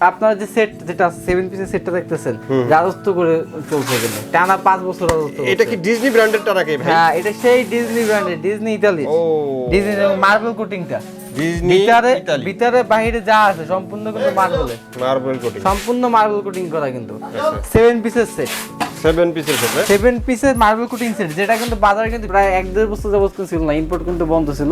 আপনার যে সেট যেটা সেভেন পিসের সেটটা দেখতেছেন রাজত্ব করে চলছে কিন্তু টানা পাঁচ বছর রাজত্ব এটা কি ডিজনি ব্র্যান্ডেরটা নাকি ভাই? হ্যাঁ এটা সেই ডিজনি ব্র্যান্ডের ডিজনি ইতালি ডিজনি মার্বেল কোটিংটা ভিতরে বাইরে যা আছে সম্পূর্ণ কিন্তু মার্বেলে মার্বেল কোটিং সম্পূর্ণ মার্বেল কোটিং করা কিন্তু। সেভেন পিসের সেট সেভেন পিসের সেট সেভেন পিসের মার্বেল কোটিং সেট যেটা কিন্তু বাজারে কিন্তু প্রায় এক দেড় বছর যাবত ছিল না ইম্পোর্ট কিন্তু বন্ধ ছিল।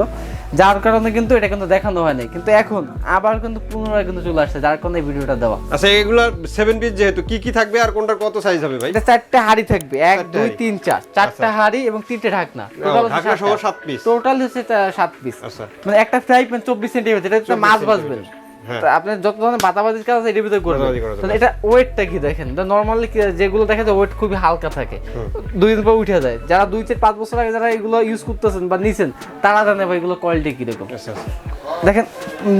যার কারণে কিন্তু এটা কিন্তু দেখানো হয়নি। কিন্তু এখন আবার কিন্তু পুনরায় কিন্তু চলে আসছে যার কারণে ভিডিওটা দেওয়া। আচ্ছা এগুলা সেভেন পিস যেহেতু কি কি থাকবে আর কোনটার কত সাইজ হবে ভাই? এটা চারটা হাড়ি থাকবে এক চারটে দুই হাঁড়ি। তিন চার। চারটা হাড়ি এবং তিনটে ঢাকনা। ঢাকনা সহ সাত পিস টোটাল হচ্ছে সাত পিস আচ্ছা। মানে একটা ফ্রাই প্যান চব্বিশ সেন্টিমিটার এটা হচ্ছে মাছ সেন্টিমিটার। হ্যাঁ। তা আপনি যত ধরনের বাতাবাজির কাজ আছে এটার ভিতরে করে দেবেন এটা ওয়েটটা কি দেখেন? নর্মালি যেগুলো দেখা যায় ওয়েট খুবই হালকা থাকে। দুই দিন পর উঠে যায়। যারা দুই চার পাঁচ বছর আগে যারা এগুলো ইউজ করতেছেন বা নিছেন তারা জানে ভাই এগুলো কোয়ালিটি কীরকম। আচ্ছা আচ্ছা। দেখেন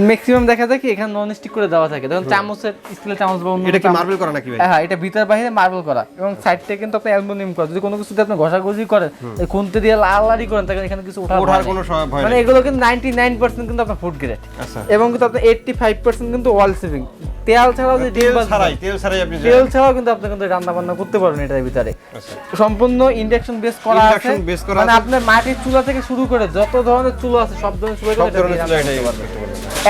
ম্যাক্সিমাম দেখা যায় কি এখানে নন স্টিক করে দেওয়া থাকে। দেখুন চামচের স্টিলের চামচ বা এটা কি মার্বেল করা নাকি ভাই? হ্যাঁ এটা ভিতর বাইরে মার্বেল করা। এবং সাইড থেকে কিন্তু আপনি অ্যালুমিনিয়াম করা। যদি কোনো কিছুতে আপনি ঘষাঘষি করেন খুনতে দিয়ে লালারি করেন তাহলে এখানে কিছু ওঠার ওঠার কোনো ভয় মানে এগুলো কিন্তু নাইনটি নাইন পার্সেন্ট কিন্তু আপনার ফুড গ্রেড আচ্ছা। এবং কিন্তু আপনার এইটটি ফাইভ পার্সেন্ট কিন্তু ওয়াল সেভিং তেল ছাড়াও যে তেল ছাড়াই তেল ছাড়াই আপনি তেল ছাড়াও কিন্তু আপনি কিন্তু রান্না বান্না করতে পারবেন এটার ভিতরে। আচ্ছা। সম্পূর্ণ ইন্ডাকশন বেস করা আছে। মানে আপনার মাটির চুলা থেকে শুরু করে যত ধরনের চুলা আছে সব ধরনের চুলা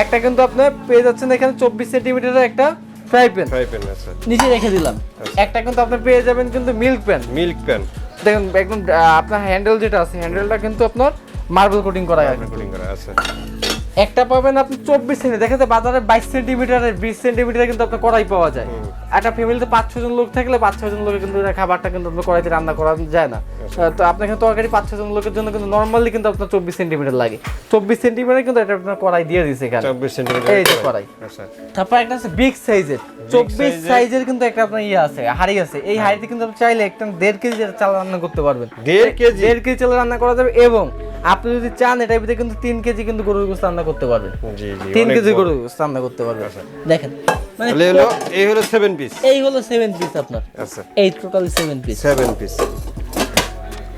একটা কিন্তু আপনি পেয়ে যাচ্ছেন এখানে চব্বিশ সেন্টিমিটারের একটা ফ্রাই প্যান ফ্রাই প্যান আছে নিচে রেখে দিলাম। একটা কিন্তু আপনি পেয়ে যাবেন কিন্তু মিল্ক প্যান মিল্ক প্যান দেখুন একদম আপনার হ্যান্ডেল যেটা আছে হ্যান্ডেলটা কিন্তু আপনার মার্বেল কোটিং করা আছে। কোটিং করা আছে। একটা পাবেন আপনি চব্বিশ সেন্টি দেখা যায় বাজারে বাইশ সেন্টিমিটারের বিশ সেন্টিমিটার কিন্তু আপনার কড়াই পাওয়া যায়। একটা ফ্যামিলিতে পাঁচ ছজন লোক থাকলে পাঁচ ছজন লোকের কিন্তু খাবারটা কিন্তু আপনার কড়াইতে রান্না করা যায় না। তো আপনার এখানে তরকারি পাঁচ ছজন লোকের জন্য কিন্তু নর্মালি কিন্তু আপনার চব্বিশ সেন্টিমিটার লাগে। চব্বিশ সেন্টিমিটার কিন্তু এটা আপনার কড়াই দিয়ে দিচ্ছে এখানে। চব্বিশ সেন্টিমিটার এই যে কড়াই। আচ্ছা। তারপর একটা আছে বিগ সাইজের চব্বিশ সাইজের কিন্তু একটা আপনার ইয়ে আছে হাড়ি আছে। এই হাড়িতে কিন্তু আপনি চাইলে একটা দেড় কেজি চাল রান্না করতে পারবেন। দেড় কেজি? দেড় কেজি চাল রান্না করা যাবে এবং আপনি যদি চান এটার ভিতরে কিন্তু তিন কেজি কিন্তু গরুর গোস্ত রান্না করতে পারবেন। তিন কেজি। গরুর গোস্ত রান্না করতে পারবেন। দেখেন মানে হলো এই হলো সেভেন পিস এই হলো সেভেন পিস আপনার। আচ্ছা। এই total seven piece seven piece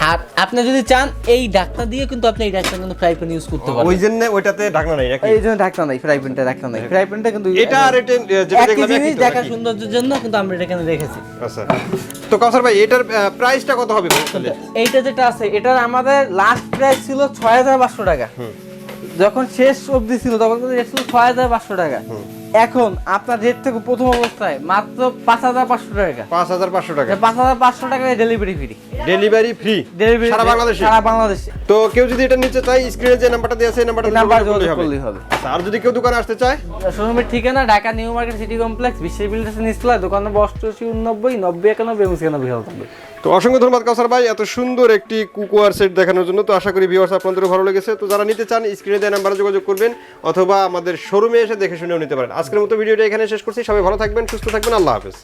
আর আপনি যদি চান এই ডাক্তার দিয়ে কিন্তু আপনি এই ডাক্তার কিন্তু ফ্রাই প্যান ইউজ করতে ওই জন্য ওইটাতে ঢাকনা নাই নাকি? এই জন্য ডাক্তার নাই ফ্রাই প্যানটা ডাক্তার নাই। ফ্রাই প্যানটা কিন্তু এটা আর এটা যেটা দেখলাম জিনিস দেখা সৌন্দর্যের জন্য কিন্তু আমরা এটা এখানে রেখেছি। আচ্ছা। তো কাউসার ভাই এটার প্রাইসটা কত হবে এইটা যেটা আছে এটার আমাদের লাস্ট প্রাইস ছিল ছয় হাজার পাঁচশো টাকা। যখন শেষ অবধি ছিল তখন কিন্তু ছিল ছয় হাজার পাঁচশো টাকা। এখন আপনার রেট থেকে প্রথম অবস্থায় মাত্র পাঁচ হাজার পাঁচশো টাকা। পাঁচ হাজার পাঁচশো টাকা। পাঁচ হাজার পাঁচশো টাকায় delivery free delivery free delivery সারা বাংলাদেশে? সারা বাংলাদেশে। তো কেউ যদি এটা নিতে চায় স্ক্রিনে যে নাম্বারটা দেওয়া আছে নাম্বারটা নাম্বার যোগাযোগ করলেই হবে। হবে। আচ্ছা, আর যদি কেউ দোকানে আসতে চায়? শোরুমের ঠিকানা Dhaka new market city complex বিশ্বের বিল্ডার্স নিচতলা দোকান নম্বর অষ্টআশি উননব্বই নব্বই একানব্বই এবং ছিয়ানব্বই থাকবে তো অসংখ্য ধন্যবাদ, কাউসার ভাই। এত সুন্দর একটি কুকুয়ার সেট দেখানোর জন্য। তো আশা করি ভিউয়ার্স আপনাদেরও ভালো লেগেছে। তো যারা নিতে চান স্ক্রিনে দেওয়া নাম্বারে যোগাযোগ করবেন অথবা আমাদের শোরুমে এসে দেখে শুনেও নিতে পারেন। আজকের মতো ভিডিওটা এখানে শেষ করছি। সবাই ভালো থাকবেন, সুস্থ থাকবেন। আল্লাহ হাফেজ।